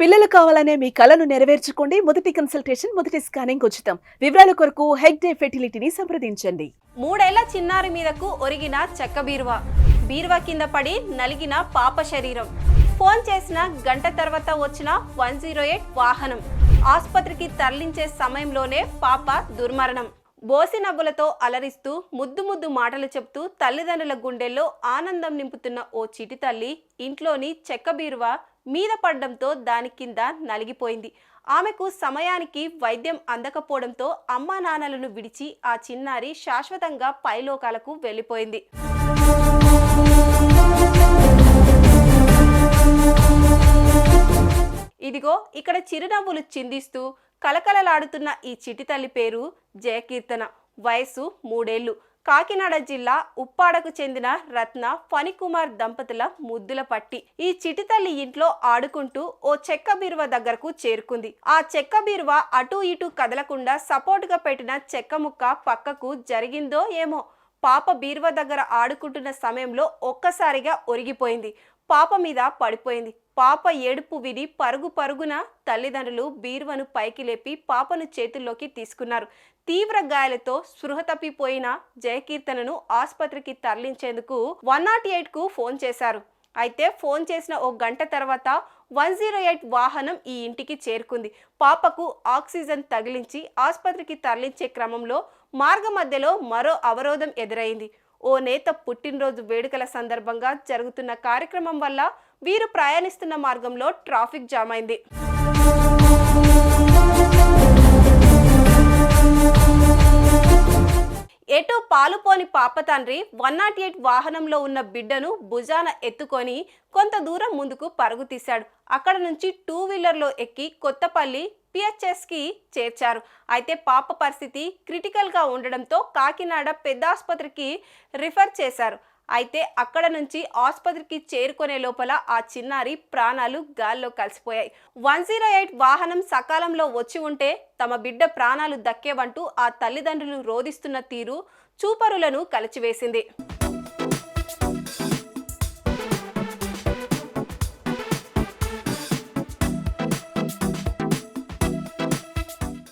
పిల్లలు కావాలనే మీ కలను నెరవేర్చుకోండి. మొదటి కన్సల్టేషన్ మొదటి స్కానింగ్ ఉచితం. వివరాల కొరకు హెగ్డే ఫెర్టిలిటీని సంప్రదించండి. మూడేళ్ళ చిన్నారి మీదకు ఒరిగిన చెక్క బీరువా. బీరువా కింద పడి నలిగిన పాప శరీరం. ఫోన్ చేసిన గంట తర్వాత వచ్చిన వన్ జీరో ఎయిట్ వాహనం. ఆసుపత్రికి తరలించే సమయంలోనే పాప దుర్మరణం. బోసి నవ్వులతో అలరిస్తూ ముద్దు ముద్దు మాటలు చెప్తూ తల్లిదండ్రుల గుండెల్లో ఆనందం నింపుతున్న ఓ చిటి తల్లి ఇంట్లోని చెక్క బీరువా మీద పడడంతో దాని కింద నలిగిపోయింది. ఆమెకు సమయానికి వైద్యం అందకపోవడంతో అమ్మా నాన్నలను విడిచి ఆ చిన్నారి శాశ్వతంగా పైలోకాలకు వెళ్ళిపోయింది. ఇదిగో ఇక్కడ చిరునవ్వులు చిందిస్తూ కలకలలాడుతున్న ఈ చిటి తల్లి పేరు జయకీర్తన. వయసు మూడేళ్ళు కాకినాడ జిల్లా ఉప్పాడకు చెందిన రత్న ఫణికుమార్ దంపతుల ముద్దుల పట్టి. ఈ చిటి తల్లి ఇంట్లో ఆడుకుంటూ ఓ చెక్క బీరువ దగ్గరకు చేరుకుంది. ఆ చెక్క బీరువ అటు ఇటు కదలకుండా సపోర్టుగా పెట్టిన చెక్క ముక్క పక్కకు జరిగిందో ఏమో పాప బీరువ దగ్గర ఆడుకుంటున్న సమయంలో ఒక్కసారిగా ఒరిగిపోయింది. పాప మీద పడిపోయింది. పాప ఏడుపు విని పరుగు పరుగున తల్లిదండ్రులు బీరువను పైకి లేపి పాపను చేతుల్లోకి తీసుకున్నారు. తీవ్ర గాయాలతో స్పృహ తప్పిపోయిన జయకీర్తనను ఆసుపత్రికి తరలించేందుకు వన్ నాట్ ఎయిట్కు ఫోన్ చేశారు. అయితే ఫోన్ చేసిన ఓ గంట తర్వాత వన్ జీరో ఎయిట్ వాహనం ఈ ఇంటికి చేరుకుంది. పాపకు ఆక్సిజన్ తగిలించి ఆసుపత్రికి తరలించే క్రమంలో మార్గ మధ్యలో మరో అవరోధం ఎదురైంది. ఓ నేత పుట్టినరోజు వేడుకల సందర్భంగా జరుగుతున్న కార్యక్రమం వల్ల వీరు ప్రయాణిస్తున్న మార్గంలో ట్రాఫిక్ జామ్ అయింది. పాలుపోని పాప తండ్రి వన్ నాట్ ఎయిట్ వాహనంలో ఉన్న బిడ్డను భుజాన ఎత్తుకొని కొంత దూరం ముందుకు పరుగు తీశాడు. అక్కడ నుంచి టూ వీలర్లో ఎక్కి కొత్తపల్లి పిహెచ్ఎస్కి చేర్చారు. అయితే పాప పరిస్థితి క్రిటికల్గా ఉండడంతో కాకినాడ పెద్ద ఆసుపత్రికి రిఫర్ చేశారు. అయితే అక్కడ నుంచి ఆసుపత్రికి చేరుకునే లోపల ఆ చిన్నారి ప్రాణాలు గాల్లో కలిసిపోయాయి. వన్ జీరో ఎయిట్ వాహనం సకాలంలో వచ్చి ఉంటే తమ బిడ్డ ప్రాణాలు దక్కేవంటూ ఆ తల్లిదండ్రులు రోధిస్తున్న తీరు చూపరులను కలిచివేసింది.